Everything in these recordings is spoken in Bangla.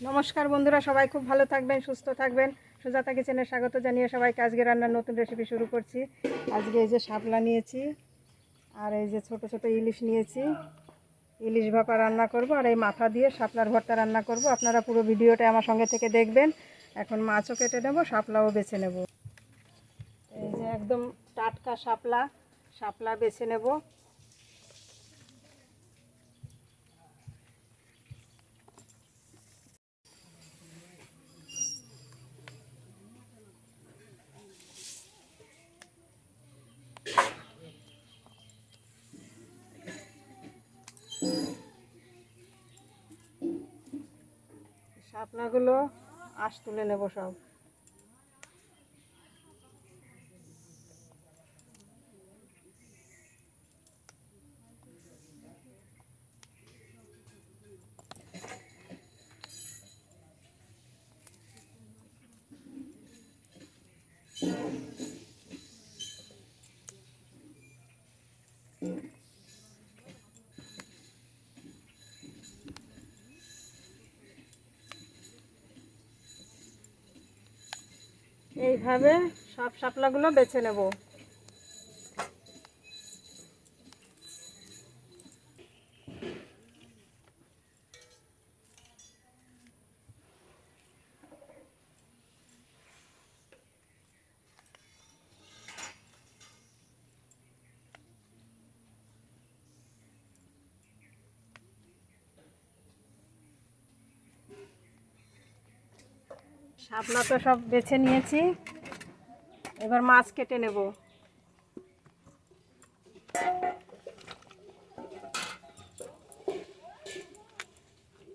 নমস্কার বন্ধুরা, সবাই খুব ভালো থাকবেন, সুস্থ থাকবেন। সুজাতা কিচেনে স্বাগত জানিয়ে সবাইকে আজকে রান্নার নতুন রেসিপি শুরু করছি। আজকে এই যে শাপলা নিয়েছি, আর এই যে ছোট ছোট ইলিশ নিয়েছি। ইলিশ ভাপা রান্না করব, আর এই মাথা দিয়ে শাপলার ভর্তা রান্না করব। আপনারা পুরো ভিডিওটা আমার সঙ্গে থেকে দেখবেন। এখন মাছও কেটে নেব, শাপলাও বেছে নেব। এই যে একদম টাটকা শাপলা শাপলা বেছে নেব। শাপলাগুলো আঁশ তুলে নেব সব। এইভাবে সব শাপলাগুলো বেছে নেব। শাপলা তো সব বেছে নিয়েছি। এবার মাছ কেটে নেব।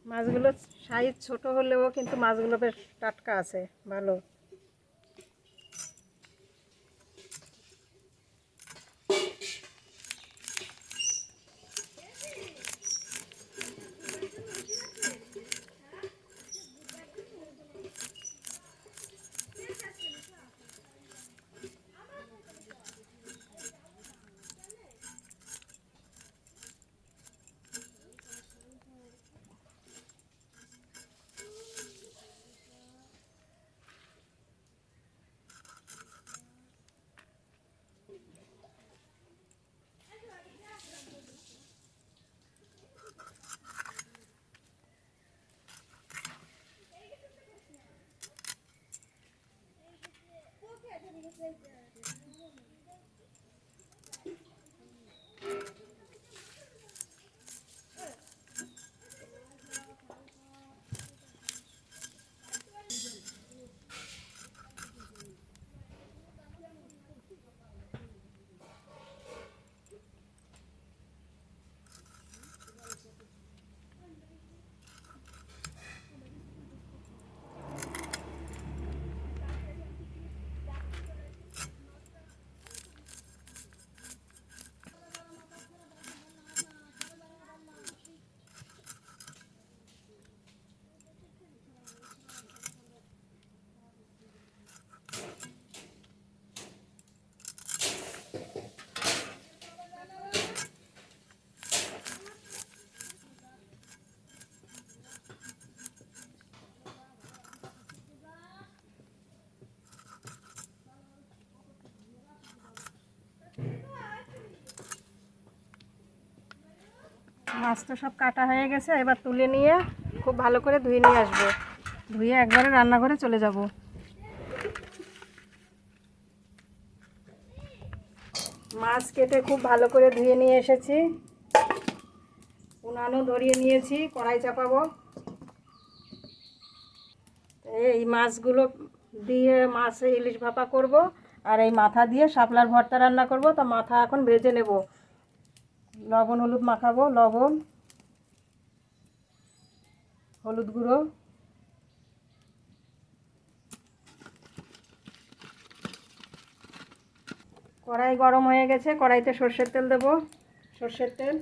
মাছগুলো সাইজ ছোট হলেও কিন্তু মাছগুলো বেশ টাটকা আছে, ভালো। মাছ তো সব কাটা হয়ে গেছে, এবার তুলে নিয়ে খুব ভালো করে ধুয়ে নিয়ে আসব। ধুয়ে একবারে রান্না রান্নাঘরে চলে যাব। মাছ কেটে খুব ভালো করে ধুয়ে নিয়ে এসেছি। উনানও ধরিয়ে নিয়েছি, কড়াই চাপাবো। এই মাছগুলো দিয়ে মাছ ইলিশ ভাপা করব, আর এই মাথা দিয়ে শাপলার ভর্তা রান্না করব। তা মাথা এখন ভেজে নেব। লবণ, হলুদ মাখাবো, লবণ, হলুদ গুঁড়ো। কড়াই গরম হয়ে গেছে, কড়াইতে সর্ষের তেল দেব, সর্ষের তেল।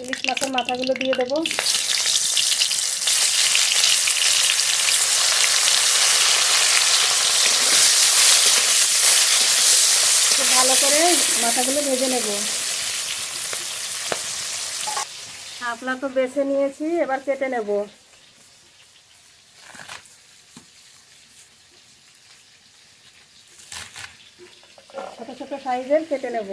ইলিশ মাছের মাথাগুলো দিয়ে দেবো। করে মাথাগুলো ভেজে নেব। আপনা তো বেছে নিয়েছি, এবার কেটে নেব। ছোটো ছোটো সাইজের কেটে নেব।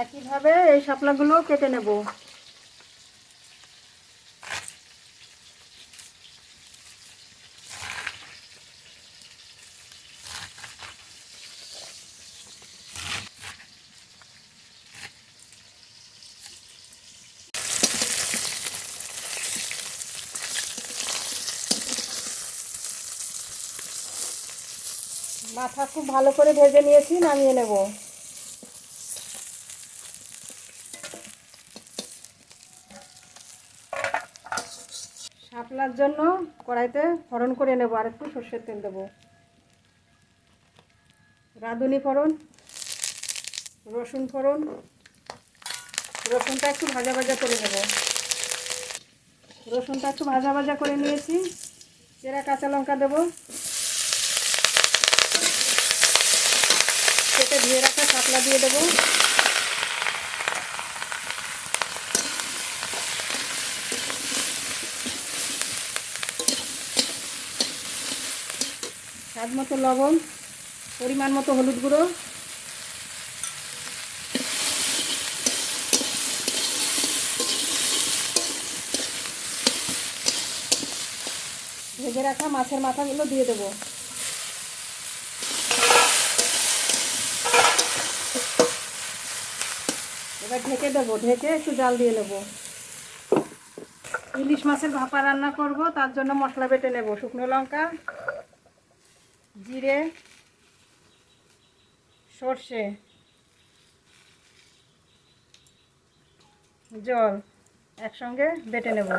একইভাবে এই শাপলাগুলো কেটে নেব। মাথা খুব ভালো করে ভেজে নিয়েছি নামিয়ে নেব। শাপলার জন্য কড়াইতে ফোড়ন করে নেব আর একটু সর্ষের তেল দেবো। রাঁধুনি ফোড়ন, রসুন ফোড়ন, রসুনটা একটু ভাজা ভাজা করে নেব। রসুনটা একটু ভাজা ভাজা করে নিয়েছি চেরা কাঁচা লঙ্কা দেবো। কেটে ধুয়ে রাখা শাপলা দিয়ে দেবো। স্বাদ মতো লবণ, পরিমাণ মতো হলুদ গুঁড়ো। ভেজে রাখা মাছের মাথাগুলো দিয়ে দেবো। এবার ঢেকে দেবো, ঢেকে একটু জাল দিয়ে নেব। ইলিশ মাছের ভাপা রান্না করব, তার জন্য মশলা বেটে নেব। শুকনো লঙ্কা জিরে সর্ষে জল একসঙ্গে বেটে নেব।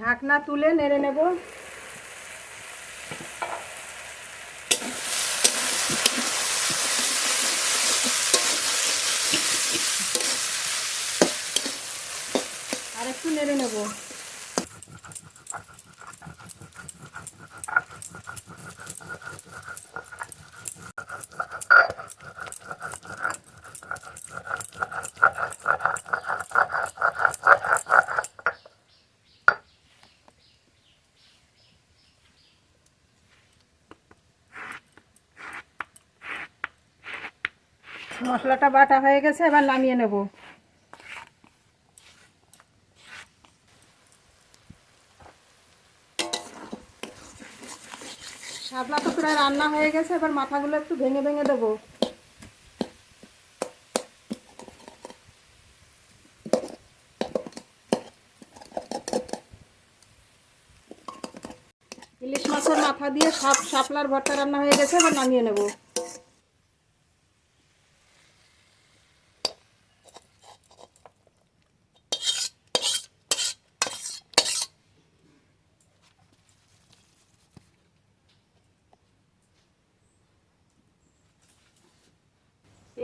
ঢাকনা তুলে নেড়ে নেব আর একটু মশলাটা বাটা হয়ে গেছে এবার নামিয়ে নেব। শাপলা তো প্রায় রান্না হয়ে গেছে, এবার মাথাগুলো একটু ভেঙে ভেঙে দেবো। ইলিশ মাছের মাথা দিয়ে সাপ শাপলার ভর্তা রান্না হয়ে গেছে, এবার নামিয়ে নেব।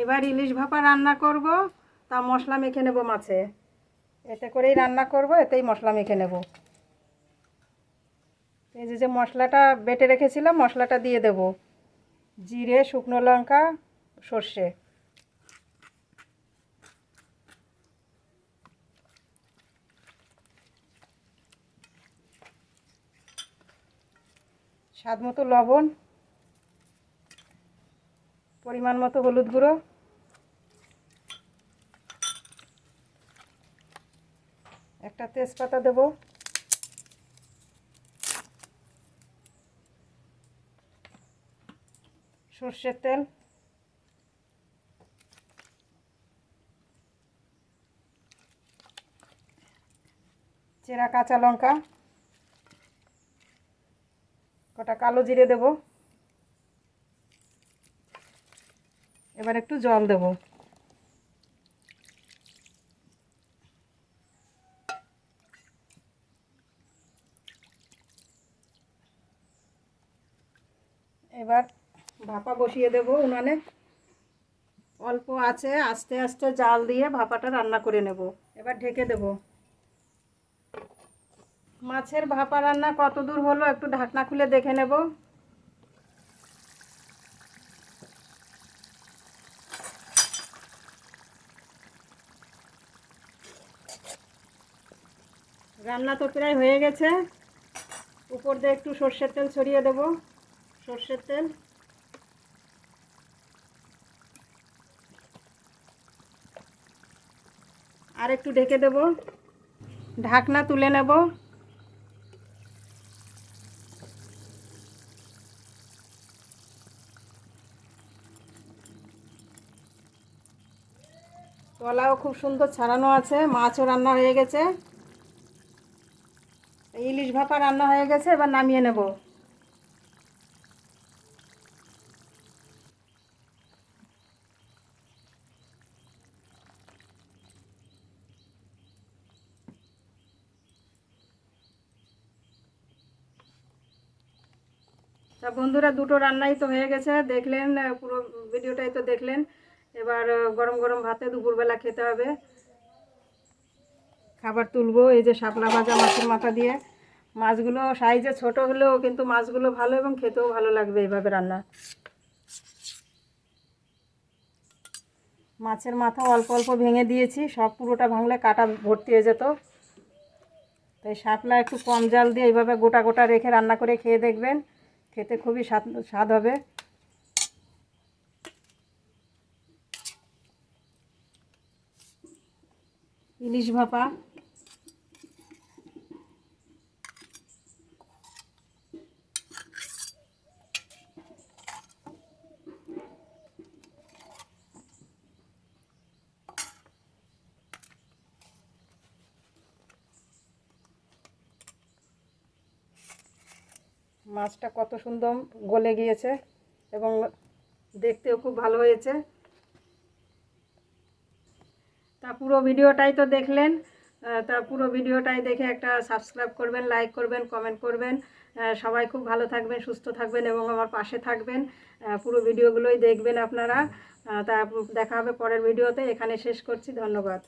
এবার ইলিশ ভাপা রান্না করব, তা মশলা মেখে নেব মাছে। এতে করেই রান্না করব, এতেই মশলা মেখে নেব। এই যে যে মশলাটা বেটে রেখেছিলাম, মশলাটা দিয়ে দেব। জিরে, শুকনো লঙ্কা, সর্ষে। স্বাদ মতো লবণ পরিমাণ মতো হলুদ গুঁড়ো। একটা তেজপাতা দেব। সর্ষের তেল। চেরা কাঁচা লঙ্কা। কটা কালো জিরে দেব। এবার একটু জল দেব। এবার ভাপা বসিয়ে দেব উনানে। অল্প আছে, আস্তে আস্তে জাল দিয়ে ভাপাটা রান্না করে নেব। এবার ঢেকে দেব। মাছের ভাপা রান্না কত দূর হলো একটু ঢাকনা খুলে দেখে নেব। রান্না তো প্রায় হয়ে গেছে। উপর দিয়ে একটু সর্ষের তেল ছড়িয়ে দেব। সর্ষের তেল। আর একটু ঢেকে দেব। ঢাকনা তুলে নেব। কলাও খুব সুন্দর ছাড়ানো আছে। মাছও রান্না হয়ে গেছে। ইলিশ ভাপা রান্না হয়ে গেছে, এবার নামিয়ে নেব। তা বন্ধুরা, দুটো রান্নাই তো হয়ে গেছে, দেখলেন পুরো ভিডিওটাই তো দেখলেন। এবার গরম গরম ভাতে দুপুরবেলা খেতে হবে। খাবার তুলবো, এই যে শাপলা ভাজা মাছের মাথা দিয়ে। মাছগুলো সাইজে ছোট হলেও কিন্তু মাছগুলো ভালো এবং খেতেও ভালো লাগবে এইভাবে রান্না। মাছের মাথা অল্প অল্প ভেঙে দিয়েছি, সব পুরোটা ভাঙলে কাটা ভর্তি হয়ে যেত। তাই শাপলা একটু কম জাল দিয়ে এইভাবে গোটা গোটা রেখে রান্না করে খেয়ে দেখবেন, খেতে খুবই স্বাদ স্বাদ হবে। ইলিশ ভাপা। মাছটা কত সুন্দর গলে গিয়েছে এবং দেখতেও খুব ভালো হয়েছে। তা পুরো ভিডিওটাই তো দেখলেন তা পুরো ভিডিওটাই দেখে একটা সাবস্ক্রাইব করবেন লাইক করবেন কমেন্ট করবেন। সবাই খুব ভালো থাকবেন, সুস্থ থাকবেন এবং আমার পাশে থাকবেন। পুরো ভিডিওগুলোই দেখবেন আপনারা। তা দেখা হবে পরের ভিডিওতে। এখানে শেষ করছি। ধন্যবাদ।